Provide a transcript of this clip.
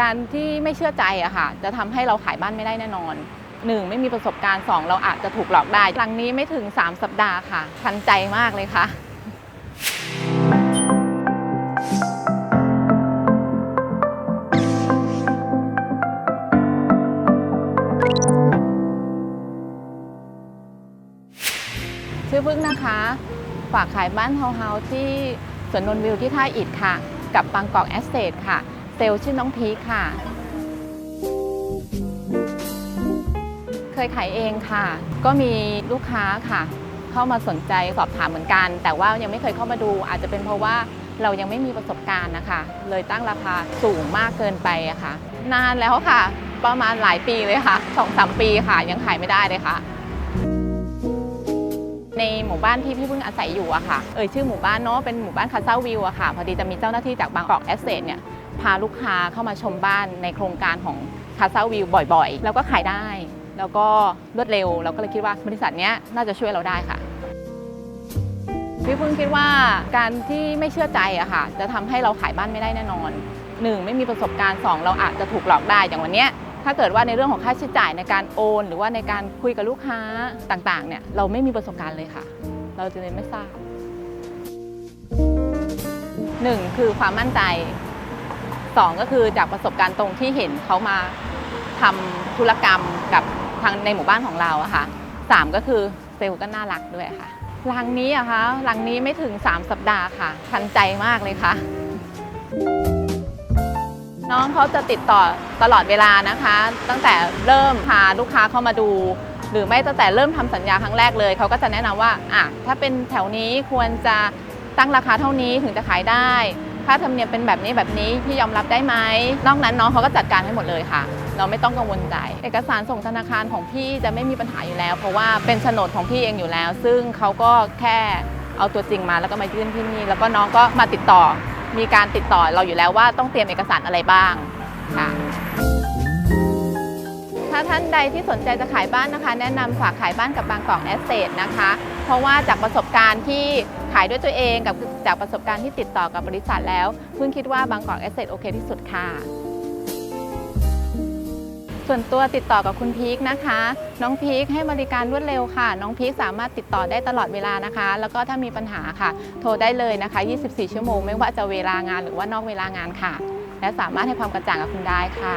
การที่ไม่เชื่อใจอะค่ะ จะทำให้เราขายบ้านไม่ได้แน่นอนหนึ่งไม่มีประสบการณ์สองเราอาจจะถูกหลอกได้ครั้งนี้ไม่ถึง 3 สัปดาห์ค่ะ ทันใจมากเลยค่ะชื่อพึ่งนะคะ ฝากขายบ้านทาเฮาที่สวนนนวิวที่ท่าอิฐค่ะ กับบางกอกแอสเซทค่ะ เซลล์ชื่อน้องพีคค่ะ เคยขายเองค่ะ ก็มีลูกค้าค่ะ เข้ามาสนใจสอบถามเหมือนกัน แต่ว่ายังไม่เคยเข้ามาดู อาจจะเป็นเพราะว่าเรายังไม่มีประสบการณ์นะคะ เลยตั้งราคาสูงมากเกินไปอะค่ะ นานแล้วค่ะ ประมาณหลายปีเลยค่ะสองสามปีค่ะ ยังขายไม่ได้เลยค่ะ ในหมู่บ้านที่พี่เพิ่งอาศัยอยู่อะค่ะ เอ่ยชื่อหมู่บ้านเนาะ เป็นหมู่บ้านคาเซาวิวอะค่ะ พอดีจะมีเจ้าหน้าที่จากบางกอกแอสเซทเนี่ย พาลูกค้าเข้ามาชมบ้านในโครงการของคาซาวิวบ่อยๆ แล้วก็ขายได้ แล้วก็รวดเร็ว เราก็เลยคิดว่าบริษัทนี้น่าจะช่วยเราได้ค่ะพี่เพิ่งคิดว่าการที่ไม่เชื่อใจอะค่ะ จะทำให้เราขายบ้านไม่ได้แน่นอนหนึ่งไม่มีประสบการณ์สองเราอาจจะถูกหลอกได้อย่างวันนี้ถ้าเกิดว่าในเรื่องของค่าใช้จ่ายในการโอน หรือว่าในการคุยกับลูกค้าต่างๆเนี่ยเราไม่มีประสบการณ์เลยค่ะ เราจะเลยไม่ทราบหนึ่งคือความมั่นใจ สองก็คือจากประสบการณ์ตรงที่เห็นเขามาทำธุรกรรมกับทางในหมู่บ้านของเราอะค่ะสามก็คือเซลล์ก็น่ารักด้วยค่ะหลังนี้อะคะหลังนี้ไม่ถึง 3 สัปดาห์ค่ะ ทันใจมากเลยค่ะ น้องเขาจะติดต่อตลอดเวลานะคะ ตั้งแต่เริ่มพาลูกค้าเข้ามาดู หรือไม่ตั้งแต่เริ่มทำสัญญาครั้งแรกเลย เขาก็จะแนะนำว่าอะถ้าเป็นแถวนี้ควรจะตั้งราคาเท่านี้ถึงจะขายได้ ค่าธรรมเนียมเป็นแบบนี้แบบนี้พี่ยอมรับได้ไหมนอกนั้นน้องเขาก็จัดการให้หมดเลยค่ะ เราไม่ต้องกังวลใจ เอกสารส่งธนาคารของพี่จะไม่มีปัญหาอยู่แล้ว เพราะว่าเป็นโฉนดของพี่เองอยู่แล้ว ซึ่งเขาก็แค่เอาตัวจริงมาแล้วก็มายื่นที่นี่ แล้วก็น้องก็มาติดต่อ มีการติดต่อเราอยู่แล้วว่าต้องเตรียมเอกสารอะไรบ้างค่ะถ้าท่านใดที่สนใจจะขายบ้านนะคะ แนะนำฝากขายบ้านกับบางกอกแอสเซทนะคะ เพราะว่าจากประสบการณ์ที่ ขายด้วยตัวเองกับจากประสบการณ์ที่ติดต่อกับบริษัทแล้วเพิ่งคิดว่าบางกอกแอสเซทโอเคที่สุดค่ะ ส่วนตัวติดต่อกับคุณพีคนะคะ น้องพีคให้บริการรวดเร็วค่ะ น้องพีคสามารถติดต่อได้ตลอดเวลานะคะ แล้วก็ถ้ามีปัญหาค่ะ โทรได้เลยนะคะ 24 ชั่วโมง ไม่ว่าจะเวลางานหรือว่านอกเวลางานค่ะ และสามารถให้ความกระจ่างกับคุณได้ค่ะ